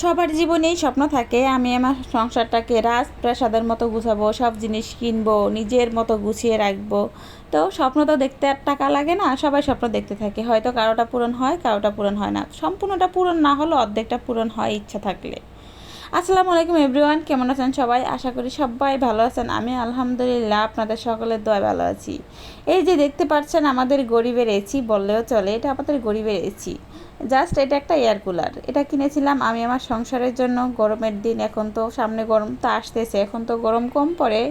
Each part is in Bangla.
সবার জীবনেই স্বপ্ন থাকে, আমি আমার সংসারটাকে রাজ প্রাসাদের মতো গুছাবো, সব জিনিস কিনবো, নিজের মতো গুছিয়ে রাখব। তো স্বপ্ন তো দেখতে আর টাকা লাগে না, সবাই স্বপ্ন দেখতে থাকে। হয়তো কারোটা পূরণ হয়, কারোটা পূরণ হয় না। সম্পূর্ণটা পূরণ না হলেও অর্ধেকটা পূরণ হয় ইচ্ছা থাকলে। আসসালামু আলাইকুম এভরিওয়ান, কেমন আছেন সবাই? আশা করি সবাই ভালো আছেন। আমি আলহামদুলিল্লাহ আপনাদের সকলের দোয়া ভালো আছি। এই যে দেখতে পাচ্ছেন আমাদের গরিবের এসি বললেও চলে, এটা আমাদের গরিবের এসি জাস্ট এটা একটা এয়ার কুলার এটা কিনেছিলাম আমি আমার সংসারের জন্য। গরমের দিন এখন তো সামনে গরম তো আসতেছে, এখন তো গরম কম পড়ে।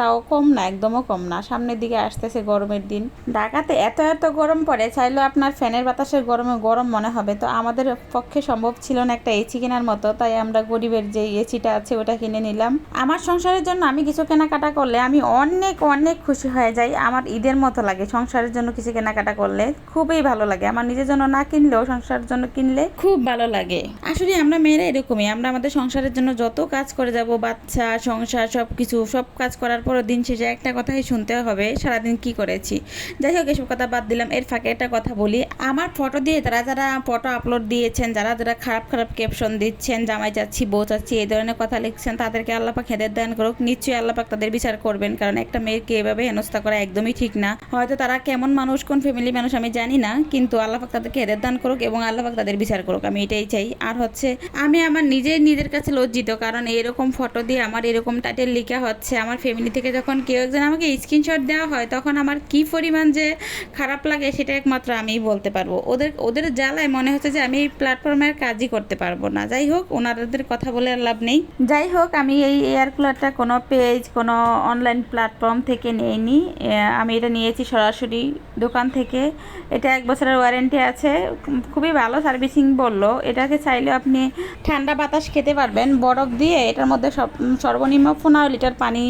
তাও কম না, একদমও কম না। সামনের দিকে আসতেছে গরমের দিন। ঢাকাতে এত এত গরম পড়ে, চাইলেও আপনার ফ্যানের বাতাসের গরমে গরম মনে হবে। তো আমাদের পক্ষে সম্ভব ছিল না একটা এসি কেনার মতো, তাই আমরা গরিবের যে এসিটা আছে ওটা কিনে নিলাম। আমার সংসারের জন্য আমি কিছু কেনাকাটা করলে আমি অনেক অনেক খুশি হয়ে যাই। আমার ঈদের মতো লাগে সংসারের জন্য কিছু কেনাকাটা করলে। খুবই ভালো লাগে। আমার নিজের জন্য না কিনলেও সংসারের জন্য কিনলে খুব ভালো লাগে। আসলে আমরা মেয়েরা এরকমই। আমরা আমাদের সংসারের জন্য যত কাজ করে যাব, বাচ্চা, সংসার সব কিছু সব কাজ করার পরও দিন শেষে একটা কথাই শুনতে হবে, সারাদিন কি করেছি। যাই হোক, এসব কথা বাদ দিলাম। এর ফাঁকে একটা কথা বলি। আমার ফটো দিয়ে তারা যারা ফটো আপলোড দিয়েছেন, যারা যারা খারাপ খারাপ ক্যাপশন দিচ্ছেন, জামাই চাচ্ছি, বউ চাচ্ছি, এই ধরনের কথা লিখছেন, তাদেরকে আল্লাপাক হেদের দান করুক। নিশ্চয়ই আল্লাপাক তাদের বিচার করবেন, কারণ একটা মেয়েকে এভাবে হেনস্থা করা একদমই ঠিক না। হয়তো তারা কেমন মানুষ, কোন ফ্যামিলি মানুষ আমি জানি না, কিন্তু আল্লাপাক তাদেরকে হেদের দান করুক এবং আল্লাপাক তাদের বিচার করুক। আমি এটাই চাই। আর হচ্ছে, আমি আমার নিজে নিজের কাছে লজ্জিত, কারণ এরকম ফটো দিয়ে আমার এরকম টাইটেল লেখা হচ্ছে, আমার ফ্যামিলি থেকে যখন কেউ একজন আমাকে স্ক্রিনশট দেওয়া হয়, তখন আমার কি পরিমাণ যে খারাপ লাগে সেটা একমাত্র আমিই বলতে পারব। ওদের ওদের জ্বালায় মনে হচ্ছে যে আমি এই প্ল্যাটফর্মের কাজই করতে পারব না। যাই হোক, ওনাদের কথা বলে আর লাভ নেই। যাই হোক, আমি এই এয়ার কুলারটা কোনো পেজ কোনো অনলাইন প্ল্যাটফর্ম থেকে নিইনি। আমি এটা নিয়েছি সরাসরি দোকান থেকে। এটা এক বছরের ওয়ারেন্টি আছে। খুবই ভালো সার্ভিসিং বলল। এটাকে চাইলে আপনি ঠান্ডা বাতাস খেতে পারবেন। বরফ দিয়ে এটার মধ্যে সব, সর্বনিম্ন পনেরো লিটার পানি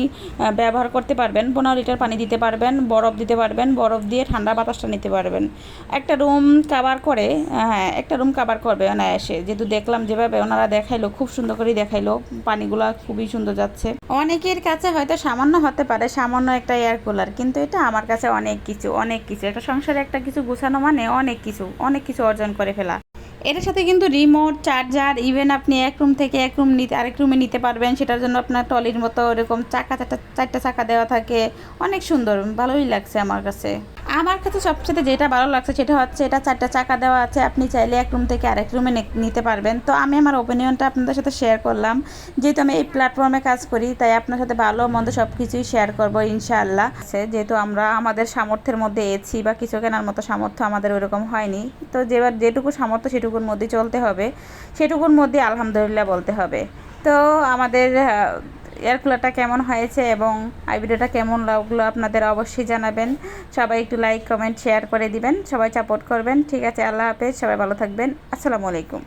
ব্যবহার করতে পারবেন, পনেরো লিটার পানি দিতে পারবেন, বরফ দিতে পারবেন, বরফ দিয়ে ঠান্ডা বাতাসটা নিতে পারবেন। একটা রুম কাভার করে হ্যাঁ একটা রুম কাভার করবে অনায়াসে। যেহেতু দেখলাম যেভাবে ওনারা দেখাইলো, খুব সুন্দর করে দেখাইলো, পানিগুলো খুবই সুন্দর যাচ্ছে। অনেকের কাছে হয়তো সামান্য হতে পারে, সামান্য একটা এয়ার কুলার কিন্তু এটা আমার কাছে অনেক কিছু অনেক কিছু। একটা সংসারে একটা কিছু গোছানো মানে অনেক কিছু অনেক কিছু অর্জন করে ফেলা। এটার সাথে কিন্তু রিমোট চার্জার ইভেন আপনি এক রুম থেকে এক রুম নিতে, আরেক রুমে নিতে পারবেন। সেটার জন্য আপনার টলির মতো এরকম চাকা, চারটা চারটা চাকা দেওয়া থাকে। অনেক সুন্দর, ভালোই লাগছে আমার কাছে। আমার কাছে সবচেয়ে যেটা ভালো লাগছে সেটা হচ্ছে এটা চারটা চাকা দেওয়া আছে। আপনি চাইলে এক রুম থেকে আরেক রুমে নিতে পারবেন। তো আমি আমার ওপিনিয়নটা আপনাদের সাথে শেয়ার করলাম। যেহেতু আমি এই প্ল্যাটফর্মে কাজ করি, তাই আপনার সাথে ভালো মন্দ সব কিছুই শেয়ার করব ইনশাআল্লাহ। যেহেতু আমরা আমাদের সামর্থ্যের মধ্যে এছি বা কিছু কেনার মতো সামর্থ্য আমাদের ওরকম হয়নি। তো যেবার যেটুকু সামর্থ্য সেটুকুর মধ্যে চলতে হবে। সেটুকুর মধ্যে আলহামদুলিল্লাহ বলতে হবে। তো আমাদের এয়ার কুলারটা কেমন হয়েছে এবং এই ভিডিওটা কেমন লাগল আপনাদের অবশ্যই জানাবেন। সবাই একটু লাইক কমেন্ট শেয়ার করে দিবেন। সবাই সাপোর্ট করবেন। ঠিক আছে, আল্লাহ হাফেজ। সবাই ভালো থাকবেন। আসসালামু আলাইকুম।